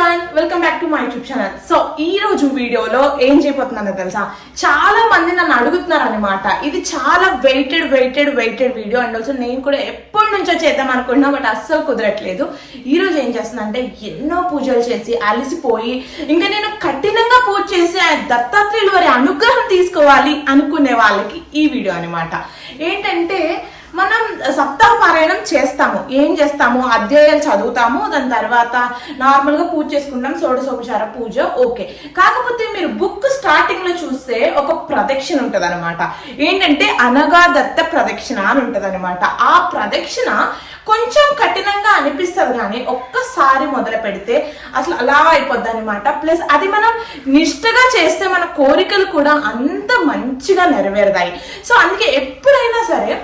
Everyone welcome back to my YouTube channel so ఈ రోజు వీడియోలో ఏం చేయబోతున్నానో తెలుసా? చాలా మంది నన్ను అడుగుతున్నారు అనమాట ఇది చాలా waited waited waited video and also నేను కూడా ఎప్పటి నుంచో చేద్దాం అనుకున్నా బట్ అస్సలు కుదరట్లేదు. ఈ రోజు ఏం చేస్తున్నా అంటే ఎన్నో పూజలు చేసి అలసిపోయి ఇంకా నేను కఠినంగా పూజ చేసి దత్తాత్రేయులు వారి అనుగ్రహం తీసుకోవాలి అనుకునే వాళ్ళకి ఈ వీడియో అనమాట ఏంటంటే మనం సప్తాహ పారాయణం చేస్తాము. ఏం చేస్తాము? అధ్యాయాలు చదువుతాము. దాని తర్వాత నార్మల్గా పూజ చేసుకుంటాం. షోడశోపచార పూజ ఓకే. కాకపోతే మీరు బుక్ స్టార్టింగ్లో చూస్తే ఒక ప్రదక్షిణ ఉంటుంది అనమాట ఏంటంటే అనగా దత్త ప్రదక్షిణ అని ఉంటుంది అనమాట ఆ ప్రదక్షిణ కొంచెం కఠినంగా అనిపిస్తుంది కానీ ఒక్కసారి మొదలు పెడితే అసలు అలా అయిపోద్ది అనమాట ప్లస్ అది మనం నిష్ఠగా చేస్తే మన కోరికలు కూడా అంత మంచిగా నెరవేరుతాయి. సో అందుకే ఎప్పుడైనా సరే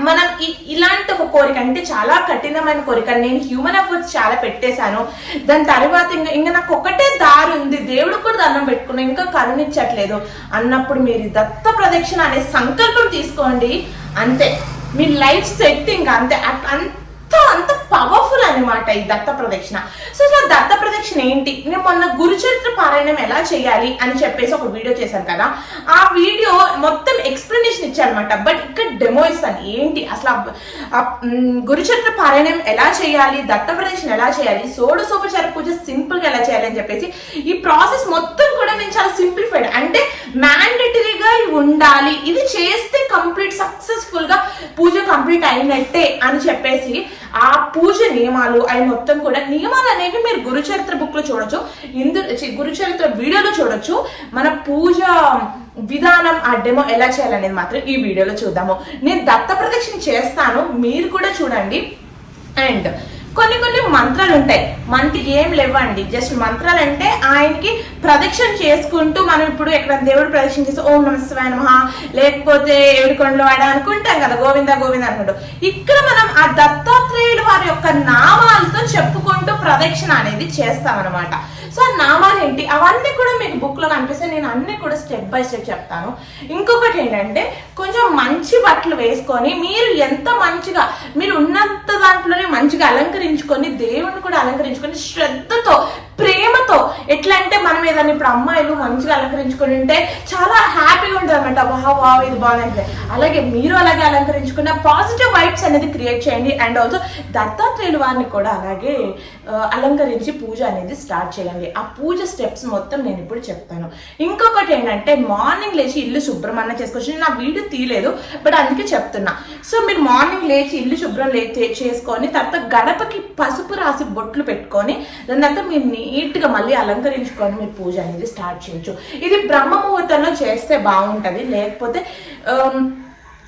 మనం ఇలాంటి ఒక కోరిక అంటే చాలా కఠినమైన కోరిక. నేను హ్యూమన్ ఎఫర్ట్స్ చాలా పెట్టేశాను. దాని తర్వాత ఇంకా ఇంకా నాకు ఒకటే దారి ఉంది. దేవుడు కూడా దండం పెట్టుకున్నా ఇంకా కరుణించట్లేదు. అన్నప్పుడు మీరు దత్త ప్రదక్షిణ అనే సంకల్పం తీసుకోండి. అంతే. మీ లైఫ్ సెట్టింగ్ అంతే. అంత అంత అంత పవర్ఫుల్ అన్నమాట ఈ దత్త ప్రదక్షిణ. సో ఇలా దత్త ప్రదక్షిణ ఏంటి? నేను మొన్న గురుచరిత్ర పారాయణం ఎలా చేయాలి అని చెప్పేసి ఒక వీడియో చేశాను కదా. ఆ వీడియో మొత్తం ఎక్స్ప్లెనేషన్ ఇచ్చానమాట బట్ ఇక్కడ డెమో ఇస్తాను ఏంటి? అసలు గురుచరిత్ర పారాయణం ఎలా చేయాలి? దత్త ప్రదక్షిణ ఎలా చేయాలి? సోడసోపచార పూజ సింపుల్గా ఎలా చేయాలి అని చెప్పేసి ఈ ప్రాసెస్ మొత్తం కూడా నేను చాలా సింప్లిఫైడ్ అంటే మ్యాండటరీగా ఉండాలి. ఇది చేస్తే కంప్లీట్ సక్సెస్ఫుల్గా పూజ కంప్లీట్ అయినట్టే అని చెప్పేసి ఆ పూజ నియమాలు అవి మొత్తం కూడా నియమాలు అనేవి మీరు గురుచరిత్ర బుక్లో చూడొచ్చు. ఇందు గురుచరిత్ర వీడియోలో చూడొచ్చు. మన పూజ విధానం ఆ డెమో ఎలా చేయాలనేది మాత్రం ఈ వీడియోలో చూద్దాము. నేను దత్త ప్రదక్షిణ చేస్తాను. మీరు కూడా చూడండి. అండ్ కొన్ని కొన్ని మంత్రాలు ఉంటాయి. మనకి ఏం లేవండి. జస్ట్ మంత్రాలు అంటే ఆయనకి ప్రదక్షిణ చేసుకుంటూ మనం ఇప్పుడు ఎక్కడ దేవుడు ప్రదక్షిణ చేసి ఓం నమ శివాయ నమః లేకపోతే ఏడుకొండలు వాడ అనుకుంటాం కదా గోవింద గోవింద అనుకుంటాం. ఇక్కడ మనం ఆ దత్తాత్రేయుడు వారి యొక్క నామాలతో చెప్పుకుంటూ ప్రదక్షిణ అనేది చేస్తాం అనమాట సో ఆ నామాలు ఏంటి? అవన్నీ కూడా మీకు బుక్లో కనిపిస్తే నేను అన్ని కూడా స్టెప్ బై స్టెప్ చెప్తాను. ఇంకొకటి ఏంటంటే కొంచెం మంచి బట్టలు వేసుకొని మీరు ఎంత మంచిగా మీరు ఉన్నంత దాంట్లోనే మంచిగా అలంకరించుకొని దేవుణ్ణి కూడా అలంకరించుకొని శ్రద్ధతో ప్రేమతో ఎట్లా అంటే మనం ఏదైనా ఇప్పుడు అమ్మాయిలు మంచిగా అలంకరించుకుని ఉంటే చాలా హ్యాపీగా ఉంటుంది అనమాట వావ్ ఇది బాగుంది. అలాగే మీరు అలాగే అలంకరించుకున్న పాజిటివ్ వైబ్స్ అనేది క్రియేట్ చేయండి. అండ్ ఆల్సో దత్తాత్రేయులు వారిని కూడా అలాగే అలంకరించి పూజ అనేది స్టార్ట్ చేయండి. ఆ పూజ స్టెప్స్ మొత్తం నేను ఇప్పుడు చెప్తాను. ఇంకొకటి ఏంటంటే మార్నింగ్ లేచి ఇల్లు శుభ్రం అన్న చేసుకోవచ్చు నా వీడియో తీయలేదు బట్ అందుకే చెప్తున్నా. సో మీరు మార్నింగ్ లేచి ఇల్లు శుభ్రం లే చేసుకొని తర్వాత గడపకి పసుపు రాసి బొట్లు పెట్టుకొని దాని తర్వాత మీరు నీట్ నీట్గా మళ్ళీ అలంకరించుకొని మీరు పూజ అనేది స్టార్ట్ చేయొచ్చు. ఇది బ్రహ్మ ముహూర్తంలో చేస్తే బాగుంటుంది. లేకపోతే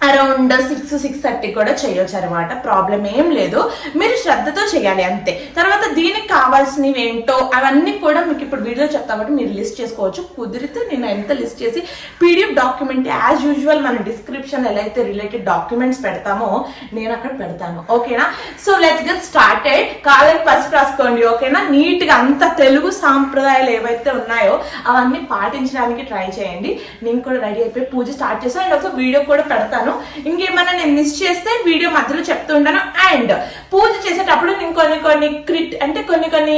అరౌండ్ సిక్స్ సిక్స్ థర్టీ కూడా చేయొచ్చు అనమాట ప్రాబ్లం ఏం లేదు. మీరు శ్రద్ధతో చేయాలి అంతే. తర్వాత దీనికి కావాల్సినవి ఏంటో అవన్నీ కూడా మీకు ఇప్పుడు వీడియో చెప్తా కాబట్టి మీరు లిస్ట్ చేసుకోవచ్చు. కుదిరితే నేను ఎంత లిస్ట్ చేసి పీడిఎఫ్ డాక్యుమెంట్ యాజ్ యూజువల్ మన డిస్క్రిప్షన్ ఎలా అయితే రిలేటెడ్ డాక్యుమెంట్స్ పెడతామో నేను అక్కడ పెడతాను. ఓకేనా? So let's get started college పసుపు రాసుకోండి ఓకేనా? నీట్గా అంత తెలుగు సాంప్రదాయాలు ఏవైతే ఉన్నాయో అవన్నీ పాటించడానికి ట్రై చేయండి. నేను కూడా రెడీ అయిపోయి పూజ స్టార్ట్ చేస్తాను. అండ్ ఒక వీడియో కూడా పెడతాను. ఇంకేమైనా నేను మిస్ చేస్తే వీడియో మధ్యలో చెప్తూ ఉంటాను. అండ్ పూజ చేసేటప్పుడు నేను కొన్ని కొన్ని క్రిట్ అంటే కొన్ని కొన్ని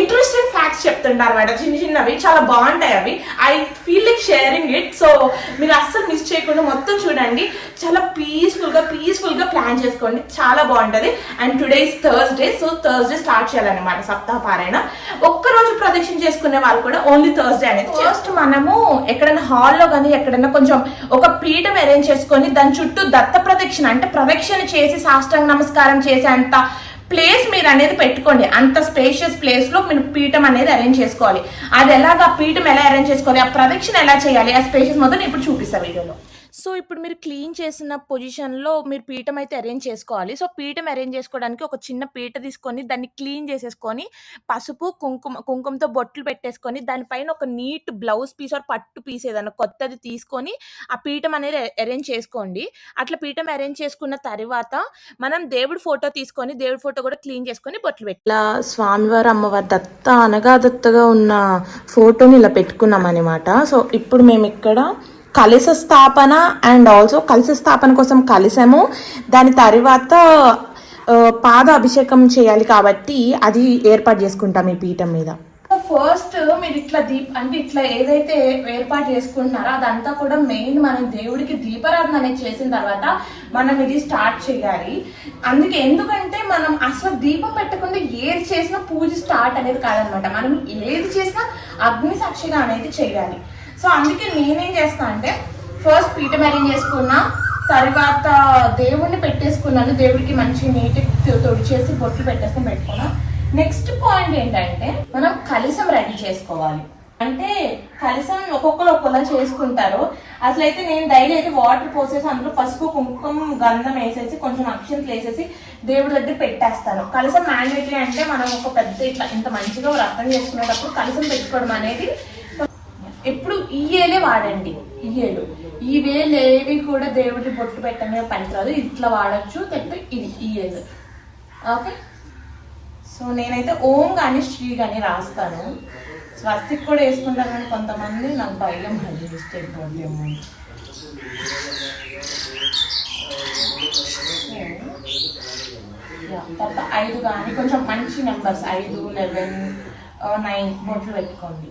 ఇంట్రెస్టింగ్ ఫ్యాక్ట్స్ చెప్తుంటాను అనమాట చిన్న చిన్నవి చాలా బాగుంటాయి అవి. I feel like sharing it so మీరు అస్సలు మిస్ చేయకుండా మొత్తం చూడండి. చాలా పీస్ఫుల్గా పీస్ఫుల్గా ప్లాన్ చేసుకోండి. చాలా బాగుంటది. And today is Thursday so Thursday start చేయాలన్నమాట సప్తాహ పారాయణ. ఒక్క రోజు ప్రదక్షిణ చేసుకునే వాళ్ళు కూడా ఓన్లీ థర్స్డే అనేది ఫస్ట్ మనము ఎక్కడైనా హాల్లో కానీ ఎక్కడైనా కొంచెం ఒక పీఠం అరేంజ్ చేసుకొని దాని చుట్టూ దత్త ప్రదక్షిణ అంటే ప్రదక్షిణ చేసి సాష్టాంగ నమస్కారం చేసేంత ప్లేస్ మీరు అనేది పెట్టుకోండి. అంత స్పేషియస్ ప్లేస్లో మీరు పీఠం అనేది అరేంజ్ చేసుకోవాలి. అది ఎలాగా పీఠం ఎలా అరేంజ్ చేసుకోవాలి? ఆ ప్రదక్షిణ ఎలా చేయాలి? ఆ స్పేషియస్ మొత్తం ఇప్పుడు చూపిస్తా వీడియోలో. సో ఇప్పుడు మీరు క్లీన్ చేసిన పొజిషన్‌లో మీరు పీఠం అయితే అరేంజ్ చేసుకోవాలి. సో పీఠం అరేంజ్ చేసుకోవడానికి ఒక చిన్న పీట తీసుకొని దాన్ని క్లీన్ చేసేసుకొని, పసుపు, కుంకుమ కుంకుమతో బొట్లు పెట్టేసుకొని, దానిపైన ఒక నీట్ బ్లౌజ్ పీస్ ఆర్ పట్టు పీస్ ఏదైనా కొత్తది తీసుకొని, ఆ పీఠం అనేది అరేంజ్ చేసుకోండి. అట్లా పీఠం అరేంజ్ చేసుకున్న తర్వాత, మనం దేవుడి ఫోటో తీసుకొని, దేవుడి ఫోటో కూడా క్లీన్ చేసుకొని బొట్లు పెట్టి ఇలా స్వామివారు అమ్మవారు దత్త అనగా దత్తగా ఉన్న ఫోటోని ఇలా పెట్టుకున్నాం అనమాట సో ఇప్పుడు మేము ఇక్కడ కలిస స్థాపన అండ్ ఆల్సో కలిస స్థాపన కోసం కలిసాము. దాని తర్వాత పాద అభిషేకం చేయాలి కాబట్టి అది ఏర్పాటు చేసుకుంటాం ఈ పీఠం మీద. ఫస్ట్ మీరు ఇట్లా దీప్ అంటే ఇట్లా ఏదైతే ఏర్పాటు చేసుకుంటున్నారో అదంతా కూడా మెయిన్ మనం దేవుడికి దీపారాధన అనేది చేసిన తర్వాత మనం ఇది స్టార్ట్ చేయాలి. అందుకే ఎందుకంటే మనం అసలు దీపం పెట్టకుండా ఏది చేసినా పూజ స్టార్ట్ అనేది కాదనమాట. మనం ఏది చేసినా అగ్ని సాక్షిగా అనేది చేయాలి. సో అందుకే నేనేం చేస్తా అంటే ఫస్ట్ పీఠం అరేంజ్ చేసుకున్నా తర్వాత దేవుణ్ణి పెట్టేసుకున్నాను దేవుడికి మంచి నీటి తుడిచేసి బొట్లు పెట్టేసుకుని పెట్టుకున్నా. నెక్స్ట్ పాయింట్ ఏంటంటే మనం కలిసం రెడీ చేసుకోవాలి. అంటే కలిసం ఒక్కొక్కరు ఒక్కొక్కలా చేసుకుంటారు. అసలు అయితే నేను డైలీ అయితే వాటర్ పోసేసి అందులో పసుపు కుంకుమ గంధం వేసేసి కొంచెం అక్షంతలు వేసేసి దేవుడి దగ్గర పెట్టేస్తాను. కలిసం మ్యాండేటరీ అంటే మనం ఒక పెద్ద ఇట్లా ఇంత మంచిగా వ్రతం చేసుకునేటప్పుడు కలిసం పెట్టుకోవడం అనేది ఎప్పుడు ఈ వాడండి. ఇయ్యేలు ఈ వేలు ఏవి కూడా దేవుడి బొట్టు పెట్టమే పనికిరాదు. ఇట్లా వాడచ్చు లేకపోతే ఇది ఈ ఓకే? సో నేనైతే ఓం కానీ శ్రీ కానీ రాస్తాను. స్వస్తిక్ కూడా వేసుకుంటాను కానీ కొంతమంది నాకు భయం అది మిస్టేక్ ప్రాబ్లమ్ తర్వాత ఐదు కానీ కొంచెం మంచి నెంబర్స్ ఐదు లెవెన్ నైన్ బొట్లు పెట్టుకోండి.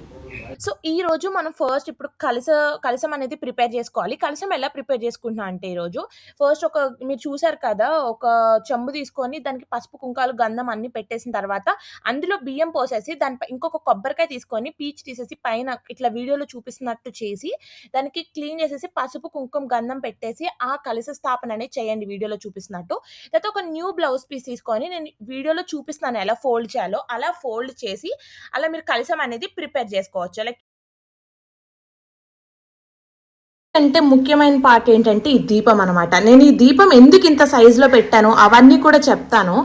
సో ఈ రోజు మనం ఫస్ట్ ఇప్పుడు కలస కలసం అనేది ప్రిపేర్ చేసుకోవాలి. కలసం ఎలా ప్రిపేర్ చేసుకుంటున్నా అంటే ఈరోజు ఫస్ట్ ఒక మీరు చూసారు కదా ఒక చెంబు తీసుకొని దానికి పసుపు కుంకాలు గంధం అన్ని పెట్టేసిన తర్వాత అందులో బియ్యం పోసేసి దానిపై ఇంకొక కొబ్బరికాయ తీసుకొని పీచు తీసేసి పైన ఇట్లా వీడియోలో చూపిస్తున్నట్టు చేసి దానికి క్లీన్ చేసేసి పసుపు కుంకుమ గంధం పెట్టేసి ఆ కలస స్థాపన అనేది చేయండి వీడియోలో చూపిస్తున్నట్టు. తర్వాత ఒక న్యూ బ్లౌజ్ పీస్ తీసుకొని నేను వీడియోలో చూపిస్తున్నాను ఎలా ఫోల్డ్ చేయాలో. అలా ఫోల్డ్ చేసి అలా మీరు కలసం అనేది ప్రిపేర్ చెప్పుకోవచ్చు లైక్ అంటే ముఖ్యమైన పార్ట్ ఏంటంటే ఈ దీపం అనమాట నేను ఈ దీపం ఎందుకు ఇంత సైజులో పెట్టాను అవన్నీ కూడా చెప్తాను.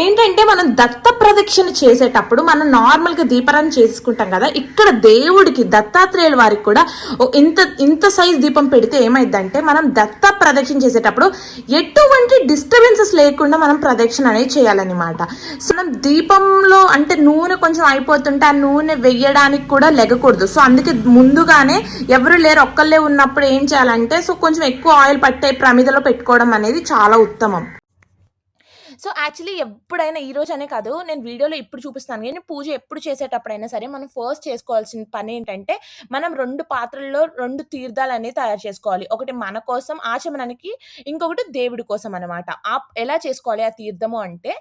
ఏంటంటే మనం దత్త ప్రదక్షిణ చేసేటప్పుడు మనం నార్మల్గా దీపారాధన చేసుకుంటాం కదా ఇక్కడ దేవుడికి దత్తాత్రేయుల వారికి కూడా ఇంత ఇంత సైజ్ దీపం పెడితే ఏమైందంటే మనం దత్త ప్రదక్షిణ చేసేటప్పుడు ఎటువంటి డిస్టర్బెన్సెస్ లేకుండా మనం ప్రదక్షిణ అనేది చేయాలన్నమాట. సో మనం దీపంలో అంటే నూనె కొంచెం అయిపోతుంటే ఆ నూనె వెయ్యడానికి కూడా లెగకూడదు. సో అందుకే ముందుగానే ఎవరు లేరు ఒక్కళ్ళే ఉన్నప్పుడు ఏం చేయాలంటే సో కొంచెం ఎక్కువ ఆయిల్ పట్టే ప్రమిదలో పెట్టుకోవడం అనేది చాలా ఉత్తమం. సో యాక్చువల్లీ ఎప్పుడైనా ఈ రోజు అనే కాదు నేను వీడియోలో ఇప్పుడు చూపిస్తాను. కానీ పూజ ఎప్పుడు చేసేటప్పుడైనా సరే మనం ఫస్ట్ చేసుకోవాల్సిన పని ఏంటంటే మనం రెండు పాత్రల్లో రెండు తీర్థాలు అనేవి తయారు చేసుకోవాలి. ఒకటి మన కోసం ఆచమనానికి ఇంకొకటి దేవుడి కోసం అనమాట ఎలా చేసుకోవాలి ఆ తీర్థము అంటే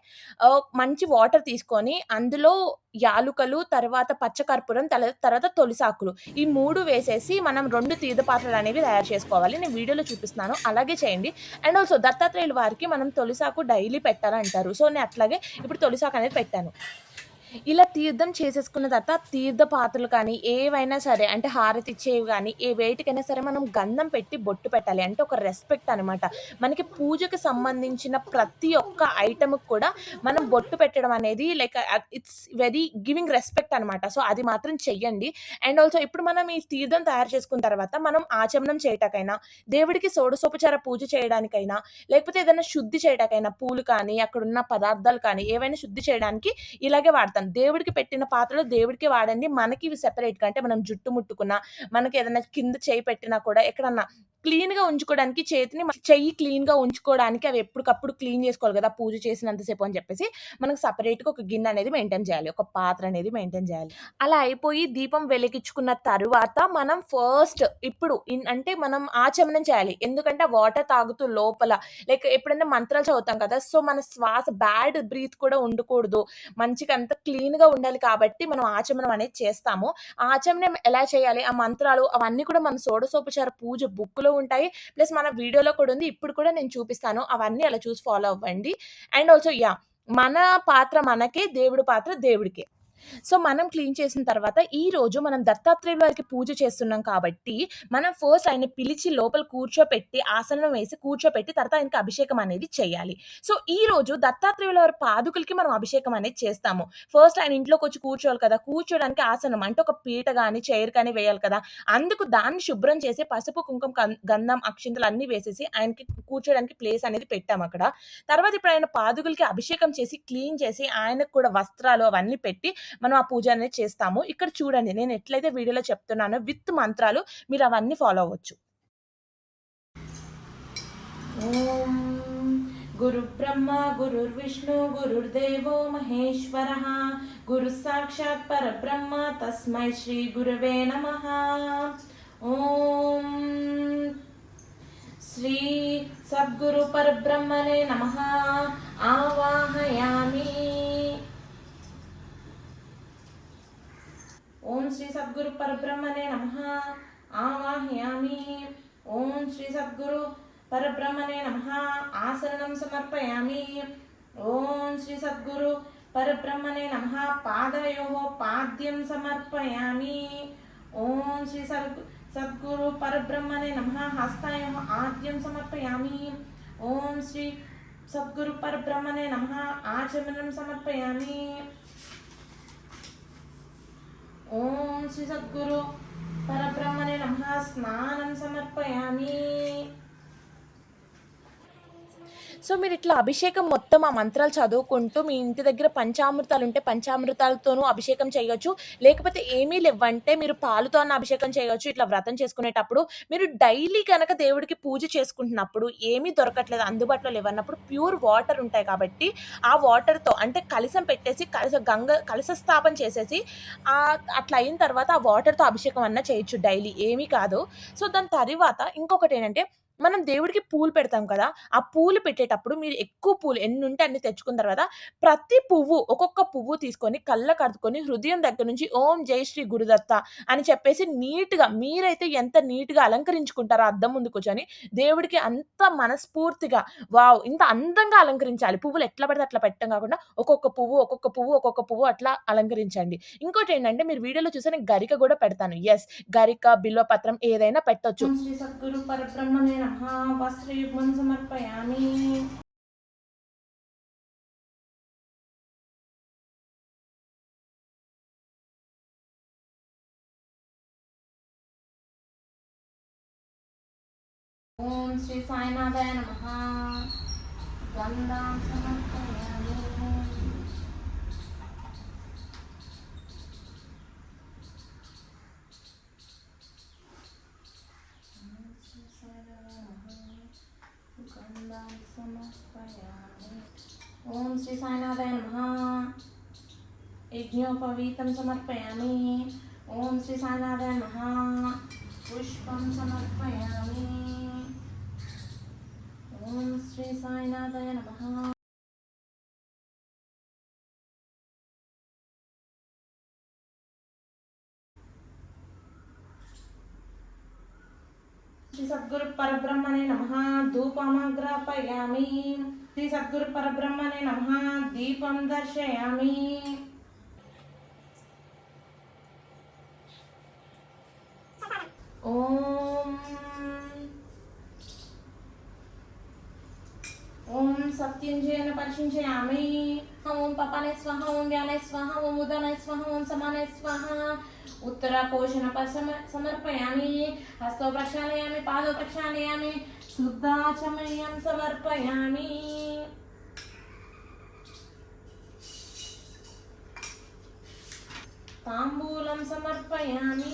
మంచి వాటర్ తీసుకొని అందులో యాలుకలు తర్వాత పచ్చకర్పూరం తల తర్వాత తొలిసాకులు. ఈ మూడు వేసేసి మనం రెండు తీర్థ పాత్రలు అనేవి తయారు చేసుకోవాలి. నేను వీడియోలో చూపిస్తున్నాను. అలాగే చేయండి. అండ్ ఆల్సో దత్తాత్రేయుల వారికి మనం తొలిసాకు డైలీ పెట్టాలంటారు. సో నేను అట్లాగే ఇప్పుడు తొలిసాకు అనేది పెట్టాను. ఇలా తీర్థం చేసేసుకున్న తర్వాత తీర్థ పాత్రలు కానీ ఏవైనా సరే అంటే హారతి ఇచ్చేవి కానీ ఏ వేటికైనా సరే మనం గంధం పెట్టి బొట్టు పెట్టాలి. అంటే ఒక రెస్పెక్ట్ అనమాట మనకి పూజకి సంబంధించిన ప్రతి ఒక్క ఐటమ్కి కూడా మనం బొట్టు పెట్టడం అనేది like it's very giving respect అనమాట సో అది మాత్రం చెయ్యండి. అండ్ ఆల్సో ఇప్పుడు మనం ఈ తీర్థం తయారు చేసుకున్న తర్వాత మనం ఆచమనం చేయటకైనా దేవుడికి షోడశోపచార పూజ చేయడానికైనా లేకపోతే ఏదైనా శుద్ధి చేయడానికైనా పూలు కానీ అక్కడ ఉన్న పదార్థాలు కానీ ఏవైనా శుద్ధి చేయడానికి ఇలాగే వాడతాం. వాడతాను దేవుడికి పెట్టిన పాత్రలు దేవుడికి వాడండి. మనకి ఇవి సెపరేట్గా అంటే మనం జుట్టు ముట్టుకున్నా మనకి ఏదైనా కింద చేయి పెట్టినా కూడా ఎక్కడన్నా క్లీన్గా ఉంచుకోవడానికి చేతిని చెయ్యి క్లీన్గా ఉంచుకోవడానికి అవి ఎప్పటికప్పుడు క్లీన్ చేసుకోవాలి కదా పూజ చేసినంతసేపు అని చెప్పేసి మనకు సపరేట్గా ఒక గిన్నె అనేది మెయింటైన్ చేయాలి. ఒక పాత్ర అనేది మెయింటైన్ చేయాలి. అలా అయిపోయి దీపం వెలిగించుకున్న తర్వాత మనం ఫస్ట్ ఇప్పుడు అంటే మనం ఆచమనం చేయాలి. ఎందుకంటే వాటర్ తాగుతూ లోపల లైక్ ఎప్పుడైనా మంత్రాలు చదువుతాం కదా సో మన శ్వాస బ్యాడ్ బ్రీత్ కూడా ఉండకూడదు. మంచిగా అంత క్లీన్గా ఉండాలి కాబట్టి మనం ఆచమనం అనేది చేస్తాము. ఆచమనం ఎలా చేయాలి? ఆ మంత్రాలు అవన్నీ కూడా మన షోడశోపచార పూజ బుక్లో ఉంటాయి. ప్లస్ మన వీడియోలో కూడా ఉంది. ఇప్పుడు కూడా నేను చూపిస్తాను. అవన్నీ అలా చూసి ఫాలో అవ్వండి. అండ్ ఆల్సో యా మన పాత్ర మనకే దేవుడి పాత్ర దేవుడికే. సో మనం క్లీన్ చేసిన తర్వాత ఈ రోజు మనం దత్తాత్రేయుల వారికి పూజ చేస్తున్నాం కాబట్టి మనం ఫస్ట్ ఆయన పిలిచి లోపల కూర్చోపెట్టి ఆసనం వేసి కూర్చోపెట్టి తర్వాత ఆయనకి అభిషేకం అనేది చేయాలి. సో ఈ రోజు దత్తాత్రేయుల వారి పాదుకులకి మనం అభిషేకం అనేది చేస్తాము. ఫస్ట్ ఆయన ఇంట్లోకి వచ్చి కూర్చోవాలి కదా కూర్చోడానికి ఆసనం అంటే ఒక పీట కానీ చైర్ కానీ వేయాలి కదా. అందుకు దాన్ని శుభ్రం చేసి పసుపు కుంకుమ గంధం అక్షింతలు అన్ని వేసేసి ఆయనకి కూర్చోడానికి ప్లేస్ అనేది పెట్టాము అక్కడ. తర్వాత ఇప్పుడు ఆయన పాదుకులకి అభిషేకం చేసి క్లీన్ చేసి ఆయనకు కూడా వస్త్రాలు అవన్నీ పెట్టి మనం ఆ పూజ అనేది చేస్తాము. ఇక్కడ చూడండి నేను ఎట్లయితే వీడియోలో చెప్తున్నానో విత్ మంత్రాలు మీరు అవన్నీ ఫాలో అవ్వచ్చు. ఓం గురు బ్రహ్మ గురుర్విష్ణు గురుర్దేవో మహేశ్వర. గురు సాక్షాత్ పరబ్రహ్మ తస్మై శ్రీ గురువే నమ. ఓం శ్రీ సద్గురు పరబ్రహ్మనే నమ. ఆవాహయామి. ఓం శ్రీ సద్గురు పరబ్రహ్మనే నమ. ఆవాహయామి. ఓం శ్రీ సద్గురు పరబ్రహ్మనే నమ. ఆసనం సమర్పయామి. ఓం శ్రీ సద్గురు పరబ్రహ్మనే నమ. పాదయో పాద్యం సమర్పయామి. ఓం శ్రీ సద్గు సద్గురు పరబ్రహ్మనే నమ. హస్తాయ ఆద్యం సమర్పయామి. ఓం శ్రీ సద్గురు పరబ్రహ్మనే నమ. ఆచమనం సమర్పయామి. ఓం శ్రీ సద్గురు పరబ్రహ్మణే నమ స్నానం సమర్పయామి సో మీరు ఇట్లా అభిషేకం మొత్తం ఆ మంత్రాలు చదువుకుంటూ మీ ఇంటి దగ్గర పంచామృతాలు ఉంటే పంచామృతాలతోనూ అభిషేకం చేయొచ్చు. లేకపోతే ఏమీ లేవంటే మీరు పాలుతో అన్న అభిషేకం చేయొచ్చు ఇట్లా వ్రతం చేసుకునేటప్పుడు. మీరు డైలీ కనుక దేవుడికి పూజ చేసుకుంటున్నప్పుడు ఏమీ దొరకట్లేదు అందుబాటులో లేవన్నప్పుడు ప్యూర్ వాటర్ ఉంటాయి కాబట్టి ఆ వాటర్తో అంటే కలసం పెట్టేసి కలస గంగ కలస స్థాపన చేసేసి ఆ అట్లా అయిన తర్వాత ఆ వాటర్తో అభిషేకం అన్న చేయొచ్చు డైలీ. ఏమీ కాదు. సో దాని తర్వాత ఇంకొకటి ఏంటంటే మనం దేవుడికి పూలు పెడతాం కదా ఆ పూలు పెట్టేటప్పుడు మీరు ఎక్కువ పూలు ఎన్ని ఉంటే అన్ని తెచ్చుకున్న తర్వాత ప్రతి పువ్వు ఒక్కొక్క పువ్వు తీసుకొని కళ్ళ కడుకొని హృదయం దగ్గర నుంచి ఓం జై శ్రీ గురుదత్త అని చెప్పేసి నీట్గా మీరైతే ఎంత నీట్గా అలంకరించుకుంటారో అద్దం ముందు కూర్చొని దేవుడికి అంత మనస్ఫూర్తిగా వావ్! ఇంత అందంగా అలంకరించాలి. పువ్వులు ఎట్లా పడితే అట్లా పెట్టడం కాకుండా ఒక్కొక్క పువ్వు ఒక్కొక్క పువ్వు ఒక్కొక్క పువ్వు అట్లా అలంకరించండి. ఇంకోటి ఏంటంటే మీరు వీడియోలో చూస్తే నేను గరిక కూడా పెడతాను. ఎస్ గరిక బిల్వపత్రం ఏదైనా పెట్టొచ్చు. సద్గురు నమ వస్త్రయుగ్మం సమర్పయామి ఓం శ్రీ సాయినాథాయ నమ గంధాం సమర్పయామి గంధాం సమర్పయామి ఓం శ్రీ సాయినాథాయ నమ యజ్ఞోపవీతం సమర్పయామి ఓం శ్రీ సాయినాథాయ నమ పుష్పం సమర్పయామి ఓం శ్రీ సాయినాథాయ నమ శ్రీ సద్గురు పరబ్రహ్మణే నమ ధూపమగ్రాపయామి. శ్రీ సద్గురు పరబ్రహ్మణే నమ దీపం దర్శయామి. ఓం ఓం సత్యంజయన పరిశించయామి. ఓం పపానే స్వహ ఓం వ్యానే స్వహ ఓం ఉదనే స్వహ ఓం సమానే స్వహ. ఉత్తర పోషణ పసమ సమర్పయామి. హస్తో ప్రక్షాళయామి పాదో ప్రక్షాళయామి శుద్ధాచమయం సమర్పయామి. తాంబూలం సమర్పయామి.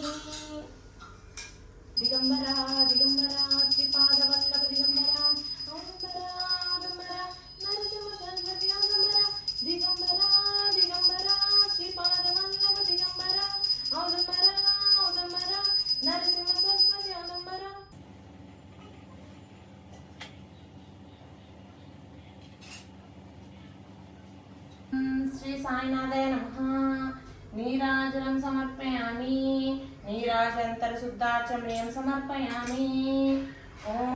నీరాజనం సమర్పయామి నీరాజంతర శుద్ధాచమయం సమర్పయామి ఓం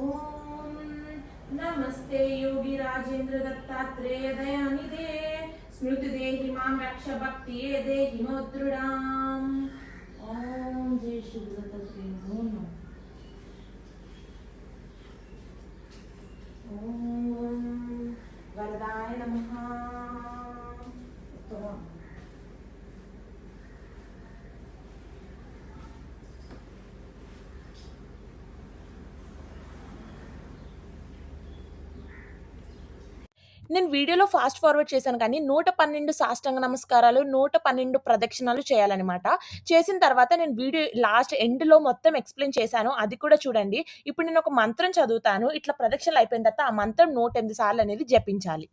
ఓం నమస్తే యోగి రాజేంద్ర దత్తాత్రేయ దయానిదే స్మృతి దేహి మాం రక్ష భక్తి ఏ దేహి మోదృడాం ఓం జై శ్రీ దత్తాత్రేయ నమో నమః. వరదాయ నేను వీడియోలో ఫాస్ట్ ఫార్వర్డ్ చేశాను కానీ 112 సాష్టాంగ నమస్కారాలు, 112 ప్రదక్షిణాలు చేయాలన్నమాట చేసిన తర్వాత నేను వీడియో లాస్ట్ ఎండ్‌లో మొత్తం ఎక్స్‌ప్లెయిన్ చేశాను. అది కూడా చూడండి. ఇప్పుడు నేను ఒక మంత్రం చదువుతాను. ఇట్లా ప్రదక్షిణలు అయిపోయిన తర్వాత ఆ మంత్రం 108 సార్లు అనేది జపించాలి.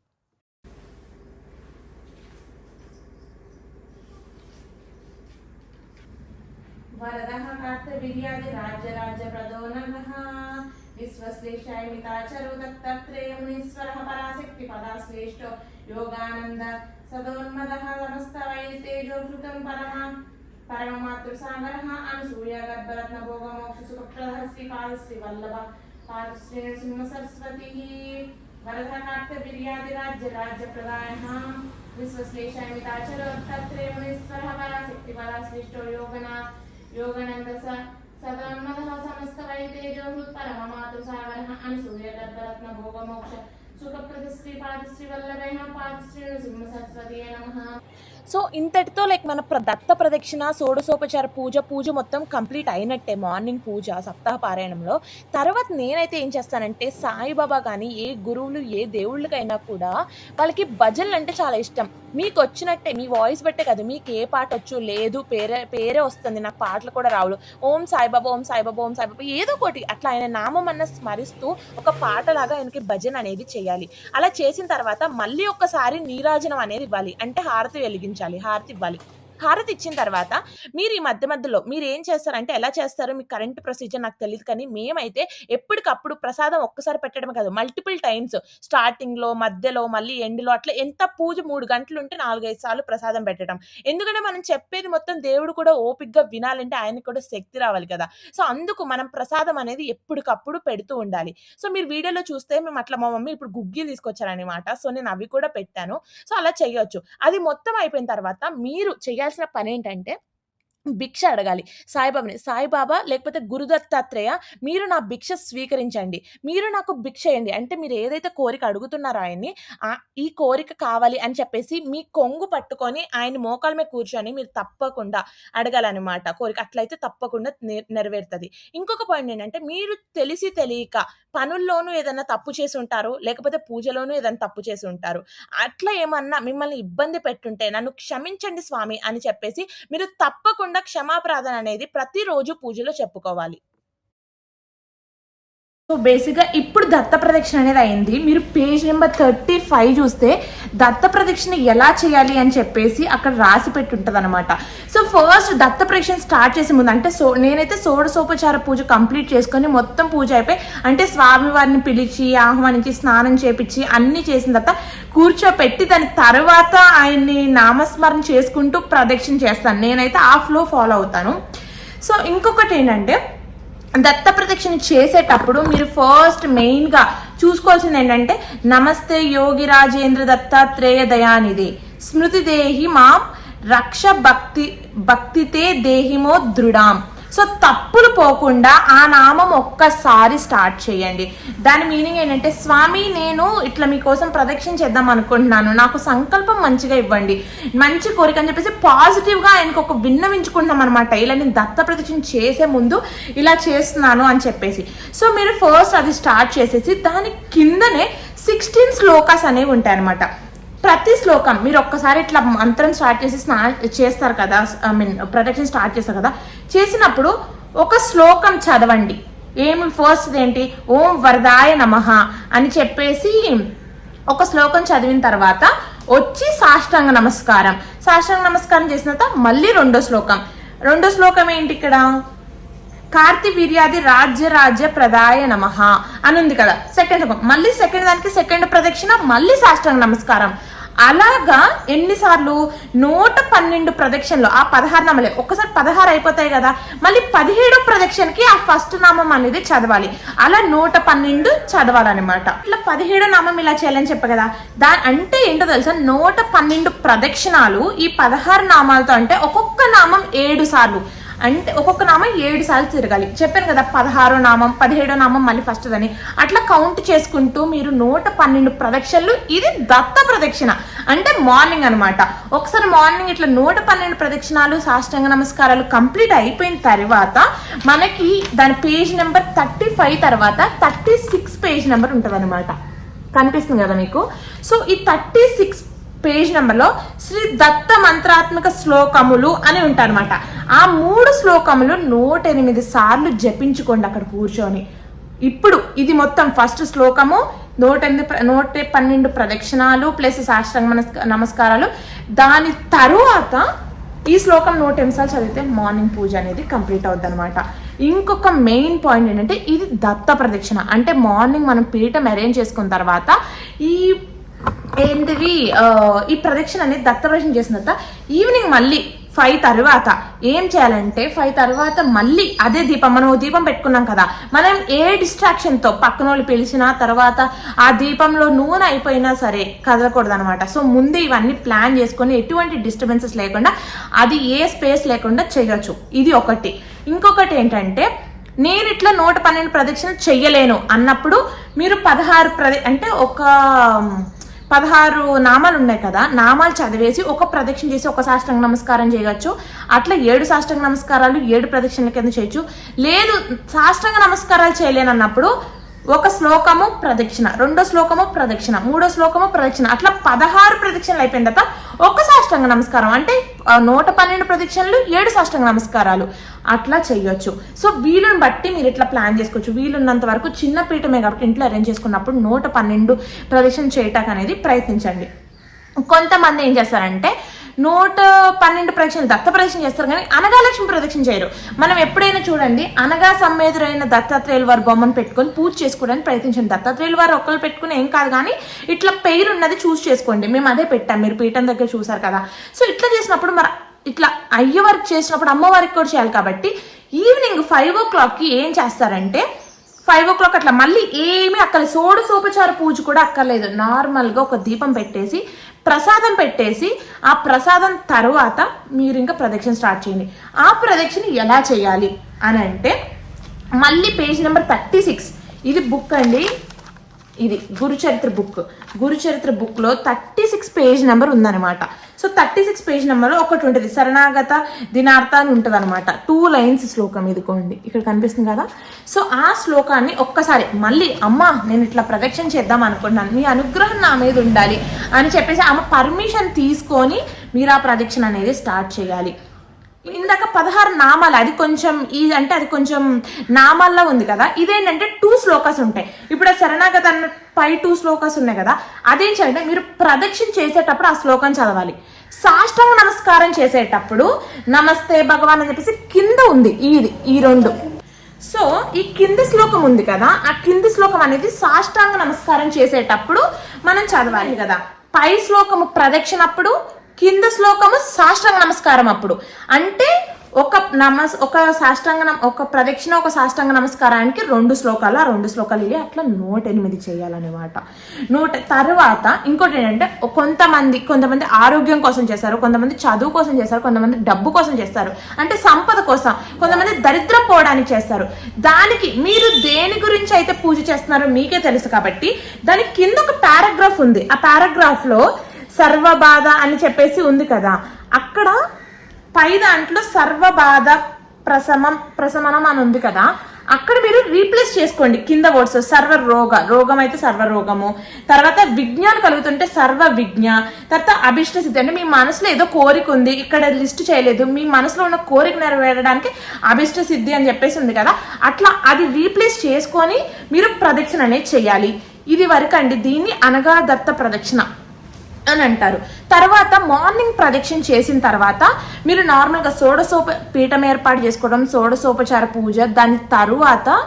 వరద కార్తవీర్యాది రాజ్య రాజ్య ప్రదో विश्वश्लेषाय मिताचरुदत्तत्रयमुनीश्वरः पराशक्तिपदाश्लेष्ठो योगानन्द सदोन्मदः नमस्तवये तेजोभृतं परमान् परममातृसागरः अनुसूयागर्भरत्नभोगमोक्षसुखप्रदः श्रीपादश्रीवल्लभ पादश्री नृसिंहसरस्वतिः वरदकार्तवीर्यादिराज्यराज्यप्रदायः विश्वश्लेषाय मिताचरुदत्तत्रयमुनीश्वरः पराशक्तिपदाश्लेष्ठो योगना योगनन्दस సో ఇంతటితో లైక్ మన దత్త ప్రదక్షిణ షోడశోపచార పూజ పూజ మొత్తం కంప్లీట్ అయినట్టే మార్నింగ్ పూజ సప్తాహ పారాయణంలో. తర్వాత నేనైతే ఏం చేస్తానంటే సాయిబాబా కానీ ఏ గురువులు ఏ దేవుళ్ళకైనా కూడా వాళ్ళకి భజనలు అంటే చాలా ఇష్టం. మీకు వచ్చినట్టే మీ వాయిస్ బట్టే కదా మీకు ఏ పాట వచ్చు లేదు పేరే పేరే వస్తుంది. నాకు పాటలు కూడా రావు. ఓం సాయిబాబా, ఓం సాయిబాబా, ఓం సాయిబాబా ఏదో ఒకటి అట్లా ఆయన నామం అన్న స్మరిస్తూ ఒక పాటలాగా ఆయనకి భజన అనేది చేయాలి. అలా చేసిన తర్వాత మళ్ళీ ఒక్కసారి నీరాజనం అనేది ఇవ్వాలి. అంటే హారతి వెలిగించాలి. హారతి ఇవ్వాలి. హారతి ఇచ్చిన తర్వాత మీరు ఈ మధ్య మధ్యలో మీరు ఏం చేస్తారంటే ఎలా చేస్తారో మీ కరెంట్ ప్రొసీజర్ నాకు తెలియదు కానీ మేమైతే ఎప్పటికప్పుడు ప్రసాదం ఒక్కసారి పెట్టడమే కాదు మల్టిపుల్ టైమ్స్ స్టార్టింగ్‌లో, మధ్యలో, మళ్ళీ ఎండ్‌లో అట్లా ఎంత పూజ మూడు గంటలు ఉంటే నాలుగైదు సార్లు ప్రసాదం పెట్టడం. ఎందుకంటే మనం చెప్పేది మొత్తం దేవుడు కూడా ఓపిక్గా వినాలంటే ఆయనకి కూడా శక్తి రావాలి కదా! సో, అందుకు మనం ప్రసాదం అనేది ఎప్పటికప్పుడు పెడుతూ ఉండాలి. సో, మీరు వీడియోలో చూస్తే మేము అట్లా మా మమ్మీ ఇప్పుడు గుగ్గి తీసుకొచ్చారనమాట. సో, నేను అవి కూడా పెట్టాను. సో, అలా చేయొచ్చు. అది మొత్తం అయిపోయిన తర్వాత మీరు చేయాలి చేయాల్సిన పని ఏంటంటే భిక్ష అడగాలి సాయిబాబాని. సాయిబాబా లేకపోతే గురుదత్తాత్రేయ మీరు నా భిక్ష స్వీకరించండి. మీరు నాకు భిక్ష ఇయ్యండి. అంటే మీరు ఏదైతే కోరిక అడుగుతున్నారో ఆయన్ని ఈ కోరిక కావాలి అని చెప్పేసి మీ కొంగు పట్టుకొని ఆయన మోకాళ్ళ మీద కూర్చొని మీరు తప్పకుండా అడగాలనమాట కోరిక. అట్లయితే తప్పకుండా నె ఇంకొక పాయింట్ ఏంటంటే మీరు తెలిసి తెలియక పనుల్లోనూ ఏదైనా తప్పు చేసి ఉంటారు. లేకపోతే పూజలోనూ ఏదైనా తప్పు చేసి ఉంటారు. అట్లా ఏమన్నా మిమ్మల్ని ఇబ్బంది పెట్టుంటే నన్ను క్షమించండి స్వామి అని చెప్పేసి మీరు తప్పకుండా క్షమాప్రార్థన అనేది ప్రతిరోజు పూజలో చెప్పుకోవాలి. సో, బేసిక్‌గా ఇప్పుడు దత్త ప్రదక్షిణ అనేది అయింది. మీరు పేజ్ నంబర్ 35 చూస్తే దత్త ప్రదక్షిణ ఎలా చేయాలి అని చెప్పేసి అక్కడ రాసి పెట్టుంటదనమాట. సో, ఫస్ట్ దత్త ప్రదక్షిణ స్టార్ట్ చేసే ముందు అంటే సో నేనైతే షోడశోపచార పూజ కంప్లీట్ చేసుకొని మొత్తం పూజ అయిపోయి అంటే స్వామివారిని పిలిచి, ఆహ్వానించి, స్నానం చేపించి అన్నీ చేసిన తర్వాత కూర్చోపెట్టి దాని తర్వాత ఆయన్ని నామస్మరణ చేసుకుంటూ ప్రదక్షిణ చేస్తాను. నేనైతే ఆ ఫ్లో ఫాలో అవుతాను. సో, ఇంకొకటి ఏంటంటే దత్త ప్రదక్షిణ చేసేటప్పుడు మీరు ఫస్ట్ మెయిన్‌గా చూసుకోవాల్సింది ఏంటంటే నమస్తే యోగి రాజేంద్ర దత్తాత్రేయ దయానిధి. స్మృతి దేహి మాం రక్ష భక్తి భక్తితే దేహిమో దృఢాం. సో తప్పులు పోకుండా ఆ నామం ఒక్కసారి స్టార్ట్ చేయండి. దాని మీనింగ్ ఏంటంటే స్వామి నేను ఇట్లా మీకోసం ప్రదక్షిణ చేద్దాం అనుకుంటున్నాను. నాకు సంకల్పం మంచిగా ఇవ్వండి. మంచి కోరిక అని చెప్పేసి పాజిటివ్గా ఆయనకు ఒక విన్నవించుకుంటున్నాం అనమాట ఇలా నేను దత్త ప్రదక్షిణ చేసే ముందు ఇలా చేస్తున్నాను అని చెప్పేసి. సో మీరు ఫస్ట్ అది స్టార్ట్ చేసేసి దాని కిందనే సిక్స్టీన్ శ్లోకాస్ అనేవి ఉంటాయి అనమాట ప్రతి శ్లోకం మీరు ఒక్కసారి ఇట్లా మంత్రం స్టార్ట్ చేసి స్నా చేస్తారు కదా ఐ మీన్ ప్రదక్షిణ స్టార్ట్ చేస్తారు కదా చేసినప్పుడు ఒక శ్లోకం చదవండి. ఏమి ఫస్ట్ ఏంటి ఓం వరదాయ నమః అని చెప్పేసి ఒక శ్లోకం చదివిన తర్వాత వచ్చి సాష్టాంగ నమస్కారం. సాష్టాంగ నమస్కారం చేసిన తర్వాత మళ్ళీ రెండో శ్లోకం. రెండో శ్లోకం ఏంటి ఇక్కడ? కార్తి వీర్యాది రాజ్య రాజ్య ప్రదాయ నమః అని ఉంది కదా సెకండ్ శ్లోకం. మళ్ళీ సెకండ్ దానికి సెకండ్ ప్రదక్షిణ మళ్ళీ సాష్టాంగ నమస్కారం. అలాగా ఎన్నిసార్లు? నూట పన్నెండు ప్రదక్షిణలు. ఆ పదహారు నామాలే. ఒక్కసారి పదహారు అయిపోతాయి కదా. మళ్ళీ పదిహేడో ప్రదక్షిణకి ఆ ఫస్ట్ నామం అనేది చదవాలి. అలా నూట పన్నెండు చదవాలన్నమాట. ఇట్లా పదిహేడో నామం ఇలా చేయాలని చెప్ప కదా. దాని అంటే ఏంటో తెలుసా? నూట పన్నెండు ప్రదక్షిణాలు ఈ పదహారు నామాలతో అంటే ఒక్కొక్క నామం ఏడు సార్లు. అంటే ఒక్కొక్క నామం ఏడు సార్లు తిరగాలి. చెప్పాను కదా పదహారో నామం పదిహేడో నామం మళ్ళీ ఫస్ట్ అని అట్లా కౌంట్ చేసుకుంటూ మీరు నూట పన్నెండు ప్రదక్షిణలు ఇది దత్త ప్రదక్షిణ. అంటే మార్నింగ్ అనమాట ఒకసారి మార్నింగ్ ఇట్లా నూట పన్నెండు ప్రదక్షిణాలు సాష్టాంగ నమస్కారాలు కంప్లీట్ అయిపోయిన తర్వాత మనకి దాని పేజ్ నెంబర్ థర్టీ ఫైవ్ తర్వాత థర్టీ సిక్స్ పేజ్ నెంబర్ ఉంటుంది అనమాట కనిపిస్తుంది కదా మీకు? సో ఈ థర్టీ సిక్స్ పేజ్ నెంబర్లో శ్రీ దత్త మంత్రాత్మక శ్లోకములు అని ఉంటారనమాట ఆ మూడు శ్లోకములు నూట ఎనిమిది సార్లు జపించుకోండి అక్కడ కూర్చొని. ఇప్పుడు ఇది మొత్తం ఫస్ట్ శ్లోకము నూట ఎనిమిది నూట పన్నెండు ప్రదక్షిణాలు ప్లస్ సాష్టాంగ నమస్క- నమస్కారాలు. దాని తరువాత ఈ శ్లోకం నూట ఎనిమిది చదివితే మార్నింగ్ పూజ అనేది కంప్లీట్ అవుద్ది అనమాట ఇంకొక మెయిన్ పాయింట్ ఏంటంటే ఇది దత్త ప్రదక్షిణ. అంటే మార్నింగ్ మనం పీఠం అరేంజ్ చేసుకున్న తర్వాత ఈ ఏంటివి ఈ ప్రదక్షిణ అనేది దత్త ప్రదక్షిణ చేసిన తర్వాత ఈవినింగ్ మళ్ళీ ఫైవ్ తర్వాత. ఏం చేయాలంటే ఫైవ్ తర్వాత మళ్ళీ అదే దీపం. మనం ఓ దీపం పెట్టుకున్నాం కదా. మనం ఏ డిస్ట్రాక్షన్తో పక్కన వాళ్ళు పిలిచిన తర్వాత ఆ దీపంలో నూనె అయిపోయినా సరే కదలకూడదు అనమాట సో ముందే ఇవన్నీ ప్లాన్ చేసుకొని ఎటువంటి డిస్టర్బెన్సెస్ లేకుండా అది ఏ స్పేస్ లేకుండా చేయొచ్చు. ఇది ఒకటి. ఇంకొకటి ఏంటంటే నేను ఇట్లా నూట పన్నెండు ప్రదక్షిణ చెయ్యలేను అన్నప్పుడు మీరు పదహారు ప్రద అంటే ఒక పదహారు నామాలు ఉన్నాయి కదా నామాలు చదివేసి ఒక ప్రదక్షిణ చేసి ఒక సాష్టంగ నమస్కారం చేయవచ్చు. అట్లా ఏడు సాష్టంగ నమస్కారాలు ఏడు ప్రదక్షిణల కింద చేయొచ్చు. లేదు సాష్టంగ నమస్కారాలు చేయలేనన్నప్పుడు ఒక శ్లోకము ప్రదక్షిణ రెండో శ్లోకము ప్రదక్షిణ మూడో శ్లోకము ప్రదక్షిణ. అట్లా పదహారు ప్రదక్షిణలు అయిపోయిన తర్వాత ఒక సాష్టంగ నమస్కారం. అంటే నూట పన్నెండు ప్రదక్షిణలు ఏడు సాష్టంగ నమస్కారాలు. అట్లా చేయొచ్చు సో వీలుని బట్టి మీరు ఇట్లా ప్లాన్ చేసుకోవచ్చు. వీలున్నంత వరకు చిన్న పీఠమే కాబట్టి ఇంట్లో అరేంజ్ చేసుకున్నప్పుడు నూట పన్నెండు ప్రదక్షిణ చేయటానికి అనేది ప్రయత్నించండి. కొంతమంది ఏం చేస్తారంటే నూట పన్నెండు ప్రదక్షిణలు దత్త ప్రదక్షిణ చేస్తారు కానీ అనగాలక్ష్మి ప్రదక్షిణ చేయరు. మనం ఎప్పుడైనా చూడండి అనగా సమ్మేదురైన దత్తాత్రేయుల వారి బొమ్మను పెట్టుకొని పూజ చేసుకోవడానికి ప్రయత్నించండి. దత్తాత్రేయుల వారు ఒకళ్ళు పెట్టుకుని ఏం కాదు కానీ ఇట్లా పేరు ఉన్నది చూస్ చేసుకోండి. మేము అదే పెట్టాం మీరు పీఠం దగ్గర చూసారు కదా. సో ఇట్లా చేసినప్పుడు మరి ఇట్లా అయ్యవారికి చేసినప్పుడు అమ్మవారికి కూడా చేయాలి కాబట్టి ఈవినింగ్ ఫైవ్ ఓ క్లాక్కి ఏం చేస్తారంటే ఫైవ్ ఓ క్లాక్ అట్లా మళ్ళీ ఏమీ అక్కర్లేదు. సోడు సోపచార పూజ కూడా అక్కర్లేదు. నార్మల్గా ఒక దీపం పెట్టేసి ప్రసాదం పెట్టేసి ఆ ప్రసాదం తర్వాత మీరు ఇంకా ప్రదక్షిణ స్టార్ట్ చేయండి. ఆ ప్రదక్షిణ ఎలా చేయాలి అని అంటే మళ్ళీ పేజ్ నెంబర్ థర్టీ సిక్స్ ఇది బుక్ అండి. ఇది గురుచరిత్ర బుక్. గురుచరిత్ర బుక్లో థర్టీ సిక్స్ పేజ్ నెంబర్ ఉందన్నమాట. So thirty six page number ఒకటి ఉంటుంది శరణాగత దినార్థ అని ఉంటుంది అనమాట టూ లైన్స్ శ్లోకం ఇదికోండి ఇక్కడ కనిపిస్తుంది కదా? సో ఆ శ్లోకాన్ని ఒక్కసారి మళ్ళీ అమ్మ నేను ఇట్లా ప్రదక్షిణ చేద్దాం అనుకున్నాను. మీ అనుగ్రహం నా మీద ఉండాలి అని చెప్పేసి ఆమె పర్మిషన్ తీసుకొని మీరు ఆ ప్రదక్షిణ అనేది స్టార్ట్ చేయాలి. ఇందాక పదహారు నామాలు అది కొంచెం ఈ అంటే అది కొంచెం నామాల్లో ఉంది కదా? ఇదేంటంటే టూ శ్లోకాస్ ఉంటాయి. ఇప్పుడు ఆ శరణాగత అన్న పై టూ శ్లోకాస్ ఉన్నాయి కదా అదేం చేయాలంటే మీరు ప్రదక్షిణ చేసేటప్పుడు ఆ శ్లోకం చదవాలి. సాష్టాంగ నమస్కారం చేసేటప్పుడు నమస్తే భగవాన్ అని చెప్పేసి కింద ఉంది ఇది ఈ రెండు. సో ఈ కింది శ్లోకం ఉంది కదా ఆ కింది శ్లోకం అనేది సాష్టాంగ నమస్కారం చేసేటప్పుడు మనం చదవాలి కదా. పై శ్లోకము ప్రదక్షిణప్పుడు కింద శ్లోకము సాష్టాంగ నమస్కారం అప్పుడు. అంటే ఒక నమస్ ఒక సాష్టాంగ నమ- ఒక ప్రదక్షిణ ఒక సాష్టాంగ నమస్కారానికి రెండు శ్లోకాలు ఆ రెండు శ్లోకాలు ఇవి అట్లా నూట ఎనిమిది చేయాలన్నమాట. నూట తర్వాత ఇంకోటి ఏంటంటే కొంతమంది కొంతమంది ఆరోగ్యం కోసం చేస్తారు కొంతమంది చదువు కోసం చేస్తారు కొంతమంది డబ్బు కోసం చేస్తారు. అంటే సంపద కోసం కొంతమంది దరిద్రం పోవడానికి చేస్తారు. దానికి మీరు దేని గురించి అయితే పూజ చేస్తున్నారో మీకే తెలుసు కాబట్టి దాని కింద ఒక పారాగ్రాఫ్ ఉంది. ఆ పారాగ్రాఫ్లో లో సర్వబాధ అని చెప్పేసి ఉంది కదా. అక్కడ పై దాంట్లో సర్వబాధ ప్రసమం ప్రసమనం అని ఉంది కదా. అక్కడ మీరు రీప్లేస్ చేసుకోండి కింద వర్డ్స్ సర్వ రోగ రోగం అయితే సర్వ రోగము తర్వాత విజ్ఞానం కలుగుతుంటే సర్వ విజ్ఞ తర్వాత అభిష్ట సిద్ధి అంటే మీ మనసులో ఏదో కోరిక ఉంది ఇక్కడ లిస్ట్ చేయలేదు మీ మనసులో ఉన్న కోరిక నెరవేరడానికి అభిష్ట సిద్ధి అని చెప్పేసి ఉంది కదా. అట్లా అది రీప్లేస్ చేసుకొని మీరు ప్రదక్షిణ అనేది చేయాలి. ఇది వరకు అండి దీన్ని అనగా దత్త ప్రదక్షిణ. అని అంటారు. తర్వాత మార్నింగ్ ప్రదక్షిణ చేసిన తర్వాత మీరు నార్మల్గా సోడసోప పీఠం ఏర్పాటు చేసుకోవడం సోడసోపచార పూజ దాని తరువాత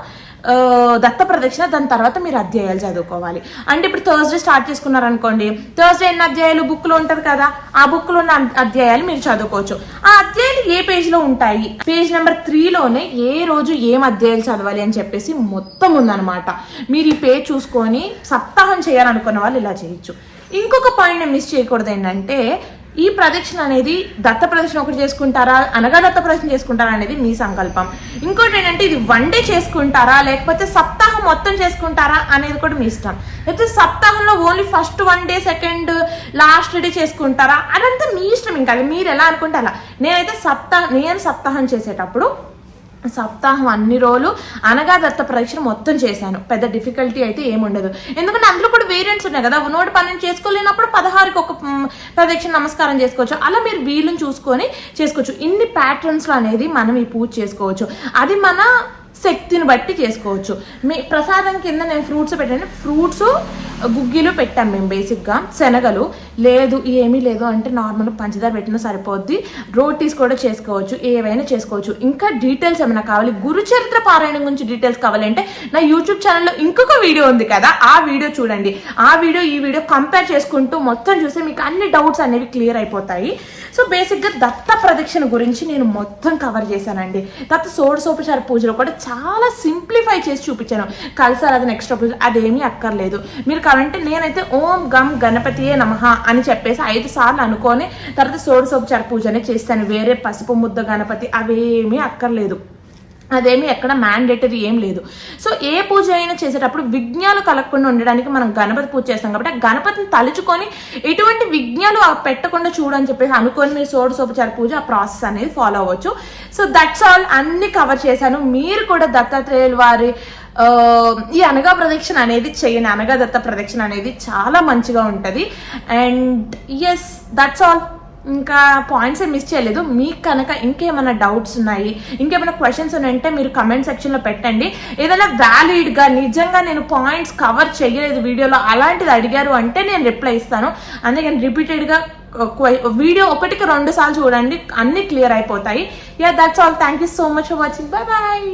దత్త ప్రదక్షిణ దాని తర్వాత మీరు అధ్యాయాలు చదువుకోవాలి. అంటే ఇప్పుడు థర్స్డే స్టార్ట్ చేసుకున్నారు అనుకోండి థర్స్డే ఎన్ని అధ్యాయాలు? బుక్లో ఉంటుంది కదా. ఆ బుక్లో ఉన్న అద్- అధ్యాయాలు మీరు చదువుకోవచ్చు. ఆ అధ్యాయాలు ఏ పేజ్లో ఉంటాయి? పేజ్ నెంబర్ త్రీలోనే ఏ రోజు ఏం అధ్యాయాలు చదవాలి అని చెప్పేసి మొత్తం ఉందన్నమాట. మీరు ఈ పేజ్ చూసుకొని సప్తాహం చేయాలనుకున్న వాళ్ళు ఇలా చేయొచ్చు. ఇంకొక పాయింట్ మిస్ చేయకూడదు ఏంటంటే ఈ ప్రదక్షిణ అనేది దత్త ప్రదక్షిణ ఒకటి చేసుకుంటారా అనగా దత్త ప్రదక్షిణ చేసుకుంటారా అనేది మీ సంకల్పం. ఇంకోటి ఏంటంటే ఇది వన్ డే చేసుకుంటారా లేకపోతే సప్తాహం మొత్తం చేసుకుంటారా అనేది కూడా మీ ఇష్టం. లేకపోతే సప్తాహంలో only first one day second last day చేసుకుంటారా అదంతా మీ ఇష్టం ఇంకా. మీరు ఎలా అనుకుంటే అలా. నేనైతే సప్తాహం నేను సప్తాహం చేసేటప్పుడు సప్తాహం అన్ని రోజులు అనగా దత్త ప్రదక్షిణ మొత్తం చేశాను. పెద్ద డిఫికల్టీ అయితే ఏముండదు. ఎందుకంటే అందులో కూడా వేరియంట్స్ ఉన్నాయి కదా. నూట పన్నెండు చేసుకోలేనప్పుడు పదహారుకి ఒక ప్రదక్షిణ నమస్కారం చేసుకోవచ్చు. అలా మీరు వీళ్ళని చూసుకొని చేసుకోవచ్చు. ఇన్ని ప్యాటర్న్స్లో అనేది మనం ఈ పూజ చేసుకోవచ్చు. అది మన శక్తిని బట్టి చేసుకోవచ్చు. మీ ప్రసాదం కింద నేను ఫ్రూట్స్ పెట్టాను. ఫ్రూట్స్ గుగ్గిలు పెట్టాం మేము బేసిక్గా శనగలు లేదు ఏమీ లేదు అంటే నార్మల్ పంచదార పెట్టినా సరిపోద్ది. రోటీస్ కూడా చేసుకోవచ్చు ఏవైనా చేసుకోవచ్చు. ఇంకా డీటెయిల్స్ ఏమైనా కావాలి? గురుచరిత్ర పారాయణం గురించి డీటెయిల్స్ కావాలంటే నా యూట్యూబ్ ఛానల్లో ఇంకొక వీడియో ఉంది కదా ఆ వీడియో చూడండి. ఆ వీడియో ఈ వీడియో కంపేర్ చేసుకుంటూ మొత్తం చూస్తే మీకు అన్ని డౌట్స్ అనేవి క్లియర్ అయిపోతాయి. సో బేసిక్గా దత్త ప్రదక్షిణ గురించి నేను మొత్తం కవర్ చేశానండి. దత్త సోడసోపచార పూజలో కూడా చాలా సింప్లిఫై చేసి చూపించాను. కలసారాధన ఎక్స్ట్రా పూజ అదేమీ అక్కర్లేదు. మీరు కావాలంటే నేనైతే ఓం గమ్ గణపతియే నమః అని చెప్పేసి ఐదు సార్లు అనుకొని తర్వాత సోడసోపచార పూజనే చేస్తాను. వేరే పసుపు ముద్ద గణపతి అవేమీ అక్కర్లేదు. అదేమి ఎక్కడ మ్యాండేటరీ ఏం లేదు. సో ఏ పూజ అయినా చేసేటప్పుడు విఘ్నాలు కలగకుండా ఉండడానికి మనం గణపతి పూజ చేస్తాం కాబట్టి ఆ గణపతిని తలుచుకొని ఎటువంటి విఘ్నాలు ఆ పెట్టకుండా చూడని చెప్పేసి అనుకొని మీరు సోడసోపచార పూజ ఆ ప్రాసెస్ అనేది ఫాలో అవ్వచ్చు. సో దట్స్ ఆల్ అన్ని కవర్ చేశాను. మీరు కూడా దత్తాత్రేయుల వారి ఈ అనగా ప్రదక్షిణ అనేది చేయండి. అనగా దత్త ప్రదక్షిణ అనేది చాలా మంచిగా ఉంటుంది. అండ్ ఎస్ దట్స్ ఆల్ ఇంకా పాయింట్స్ మిస్ చేయలేదు. మీకు కనుక ఇంకేమైనా డౌట్స్ ఉన్నాయి ఇంకేమైనా క్వశ్చన్స్ ఉన్నాయంటే మీరు కమెంట్ సెక్షన్లో పెట్టండి. ఏదైనా వ్యాలిడ్గా నిజంగా నేను పాయింట్స్ కవర్ చేయలేదు వీడియోలో అలాంటిది అడిగారు అంటే నేను రిప్లై ఇస్తాను. అందుకని రిపీటెడ్గా వీడియో ఒకటికి రెండు సార్లు చూడండి అన్ని క్లియర్ అయిపోతాయి. Yeah that's all thank you so much for watching bye bye